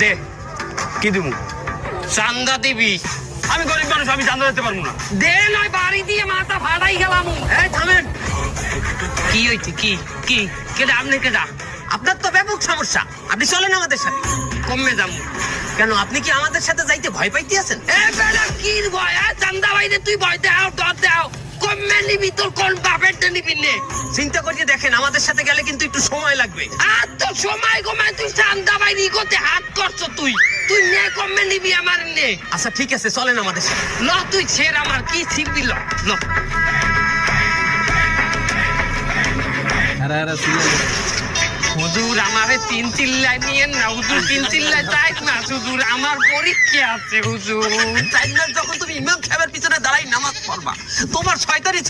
কি দিব চান্দা দিবি। আমি গরিব মানুষ আমি জানতে দিতে পারব না। দে নয় বাড়ি দিয়ে মাথা ফাটাই গেলাম। এই থামেন। কি হইছে? কি? কি? কেডা? আপনি কেডা? আপনার তো ব্যাপক সমস্যা। আপনি চলেন আমাদের সাথে। কমে যাব কেন আপনি কি আমাদের সাথে যাইতে ভয় পাইতে আছেন এ বেটা কি ভয়? চান্দা বাইরে তুই ভয় দেও ডর দেও কমে নিবি তোর কোন বাপের নিবি নে? চিন্তা করিয়ে দেখেন আমাদের সাথে গেলে কিন্তু একটু সময় লাগবে। আর তো সময় কমায় তুই চান্দা বাইরে করতে হাত করছ তুই। তুই নে কমে নিবি আমার নে। আচ্ছা ঠিক আছে চলেন আমাদের সাথে। ল তুই ছেড় আমার কি ছিড়বি ল ল। হুজুর আমারে তিন চিল্লাই নিয়ে না হুজুর তিন চিল্লাই তাই না? হুজুর আমার পরীক্ষা আছে হুজুর। চার মাস যখন ইমাম সাহেবের পিছনে দাঁড়াই নামাজ পড়বা। তোমার শয়তানি